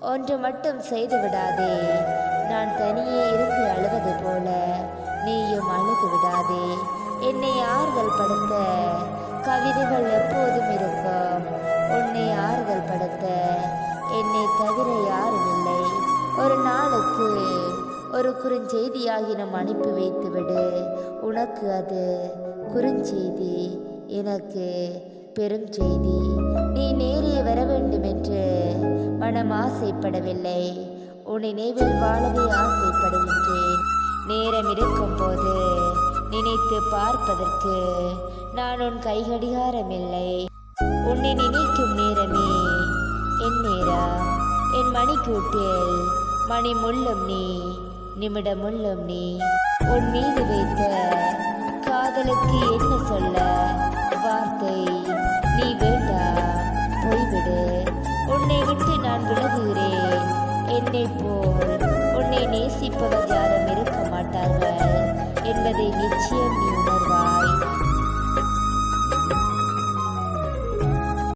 ஒன்று மட்டும் செய்து விடாதே நான் தனியே இருந்து அழுவது போல நீயும் அழுது விடாதே. என்னை ஆறுதல் படுத்த. கவிதைகள் எப்போதும் இருக்கும். உன்னை ஆறுதல் படுத்த. என்னை தவிர யாரும் இல்லை. ஒரு நாளுக்கு ஒரு குறுஞ்செய்தியாகினும் அனுப்பி வைத்துவிடு. உனக்கு அது குறுஞ்செய்தி எனக்கு பெரும் செய்தி நீ நேரே வர வேண்டும் என்று மனம் ஆசைப்படவில்லை. உன் நினைவில் வாழவே ஆசைப்படுகின்றேன் நேரம் இருக்கும் போது நினைத்து பார்ப்பதற்கு நான் உன் கைகடிகாரம் இல்லை உன்னை நினைக்கும் நேரமே என் நேரம் என் மணிக்கூட்டில் மணி முள்ளும் நீ நிமிடம் முள்ளும் நீ. உன் மீது வைத்த காதலுக்கு என்ன சொல்ல? உன்னை போல் உன்னை நேசிப்பவர் யாரும் இருக்க மாட்டார்கள் என்பதை நிச்சயம் நீ